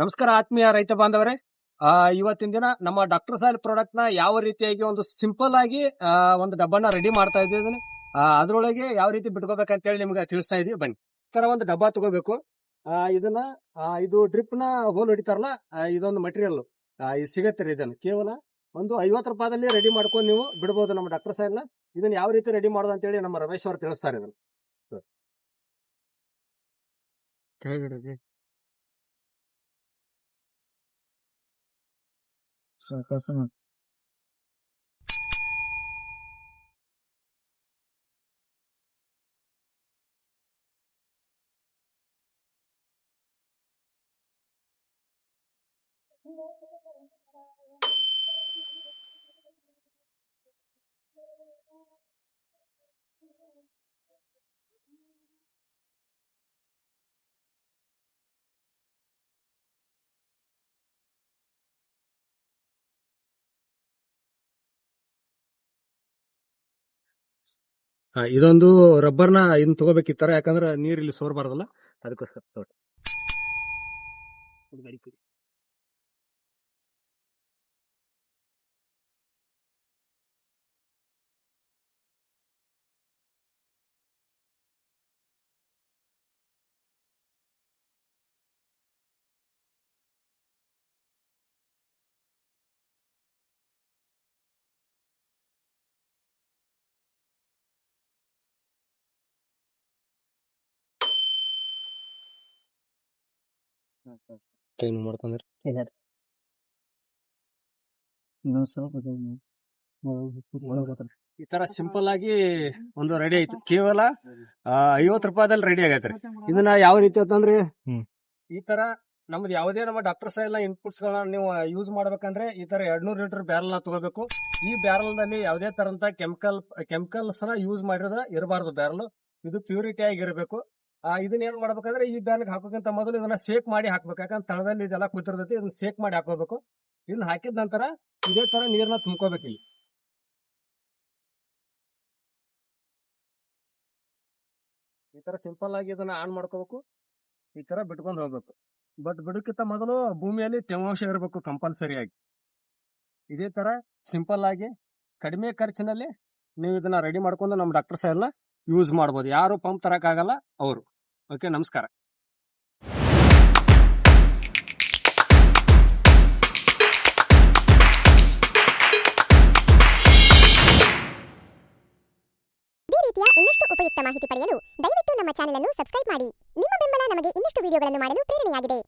ನಮಸ್ಕಾರ ಆತ್ಮೀಯ ರೈತ ಬಾಂಧವರೇ. ಇವತ್ತಿನ ದಿನ ನಮ್ಮ ಡಾಕ್ಟರ್ ಸಾಯಿಲ್ ಪ್ರಾಡಕ್ಟ್ನ ಯಾವ ರೀತಿಯಾಗಿ ಒಂದು ಸಿಂಪಲ್ ಆಗಿ ಒಂದು ಡಬ್ಬನ ರೆಡಿ ಮಾಡ್ತಾ ಇದ್ದೀವಿ ಅದ್ರೊಳಗೆ ಯಾವ ರೀತಿ ಬಿಟ್ಕೋಬೇಕಂತ ಹೇಳಿ ನಿಮ್ಗೆ ತಿಳಿಸ್ತಾ ಇದೀವಿ ಬನ್ನಿ. ತರ ಒಂದು ಡಬ್ಬ ತಗೋಬೇಕು. ಇದನ್ನ ಇದು ಡ್ರಿಪ್ನ ಹೋಲ್ ಹೊಡಿತಾರಲ್ಲ ಇದೊಂದು ಮಟೀರಿಯಲ್ ಇದು ಸಿಗತ್ತೆ ರೀ ಇದನ್ನ. ಕೇವಲ ಒಂದು ಐವತ್ತು ರೂಪಾಯಿದಲ್ಲಿ ರೆಡಿ ಮಾಡ್ಕೊಂಡು ನೀವು ಬಿಡ್ಬೋದು ನಮ್ಮ ಡಾಕ್ಟರ್ ಸಾಯಿಲ್ನ. ಇದನ್ನ ಯಾವ ರೀತಿ ರೆಡಿ ಮಾಡೋದು ಅಂತ ಹೇಳಿ ನಮ್ಮ ರಮೇಶ್ ಅವರು ತಿಳಿಸ್ತಾರೆ ಇದನ್ನ. 逆さま。Thank you. ಇದೊಂದು ರಬ್ಬರ್ನ ಇನ್ ತಗೋಬೇಕಿತ್ತಾರ ಯಾಕಂದ್ರೆ ನೀರ್ ಇಲ್ಲಿ ಸೋರ್ಬಾರ್ದಲ್ಲ ಅದಕ್ಕೋಸ್ಕರ ನೋವು ಮಾಡ್ಕೊಂಡ್ರೆ ಇನ್ನೊಂದ್ ಸ್ವಲ್ಪ. ಒಳಗ್. ಈ ತರ ಸಿಂಪಲ್ ಆಗಿ ಒಂದು ರೆಡಿ ಆಯ್ತು ಕೇವಲ ಐವತ್ತು ರೂಪಾಯಿದಲ್ಲಿ ರೆಡಿ ಆಗೈತ್ರಿ ಇದನ್ನ ಯಾವ ರೀತಿ ಅಂತಂದ್ರೆ ಈ ತರ ನಮ್ದು ಯಾವುದೇ ನಮ್ಮ ಡಾಕ್ಟರ್ ಸಹ ಇನ್ಪುಟ್ಸ್ ಗಳನ್ನ ನೀವು ಯೂಸ್ ಮಾಡ್ಬೇಕಂದ್ರೆ ಈ ತರ ಎರಡ್ನೂರು ಲೀಟರ್ ಬ್ಯಾರಲ್ನ ತಗೋಬೇಕು. ಈ ಬ್ಯಾರಲ್ನಲ್ಲಿ ಯಾವುದೇ ತರಂತ ಕೆಮಿಕಲ್ ಕೆಮಿಕಲ್ಸ್ನ ಯೂಸ್ ಮಾಡಿರೋದ ಇರಬಾರ್ದು ಬ್ಯಾರಲ್ ಇದು ಪ್ಯೂರಿಟಿ ಆಗಿರಬೇಕು. ಇದನ್ನ ಏನ್ ಮಾಡ್ಬೇಕಂದ್ರೆ ಈ ಬ್ಯಾನ್ ಹಾಕೋಕ್ಕಿಂತ ಮೊದಲು ಇದನ್ನ ಸೇಕ್ ಮಾಡಿ ಹಾಕ್ಬೇಕು. ಯಾಕಂದ್ರೆ ತಳದಲ್ಲಿ ಇದೆಲ್ಲ ಕೂತಿರ್ತೈತಿ ಇದನ್ನ ಸೇಕ್ ಮಾಡಿ ಹಾಕೋಬೇಕು. ಇದನ್ನ ಹಾಕಿದ ನಂತರ ಇದೇ ತರ ನೀರನ್ನ ತುಂಬ್ಕೋಬೇಕು ಇಲ್ಲಿ. ಈ ತರ ಸಿಂಪಲ್ ಆಗಿ ಇದನ್ನ ಆನ್ ಮಾಡ್ಕೋಬೇಕು. ಈ ತರ ಬಿಟ್ಕೊಂಡು ಹೋಗ್ಬೇಕು. ಬಟ್ ಬಿಡಕ್ಕಿಂತ ಮೊದಲು ಭೂಮಿಯಲ್ಲಿ ತೇವಾಂಶ ಇರಬೇಕು ಕಂಪಲ್ಸರಿ ಆಗಿ. ಇದೇ ತರ ಸಿಂಪಲ್ ಆಗಿ ಕಡಿಮೆ ಖರ್ಚಿನಲ್ಲಿ ನೀವು ಇದನ್ನ ರೆಡಿ ಮಾಡ್ಕೊಂಡು ನಮ್ಮ ಡಾಕ್ಟರ್ಸ್ ಎಲ್ಲ ಯೂಸ್ ಮಾಡ್ಬೋದು. ಯಾರು ಪಂಪ್ ತರಕ್ಕಾಗಲ್ಲ, ಅವರು. ಓಕೆ, ನಮಸ್ಕಾರ. ರೀತಿಯ ಇನ್ನಷ್ಟು ಉಪಯುಕ್ತ ಮಾಹಿತಿ ಪಡೆಯಲು ದಯವಿಟ್ಟು ನಮ್ಮ ಚಾನೆಲ್ ಅನ್ನು ಸಬ್ಸ್ಕ್ರೈಬ್ ಮಾಡಿ. ನಿಮ್ಮ ಬೆಂಬಲ ನಮಗೆ ಇನ್ನಷ್ಟು ವಿಡಿಯೋಗಳನ್ನು ಮಾಡಲು ಪ್ರೇರಣೆಯಾಗಿದೆ.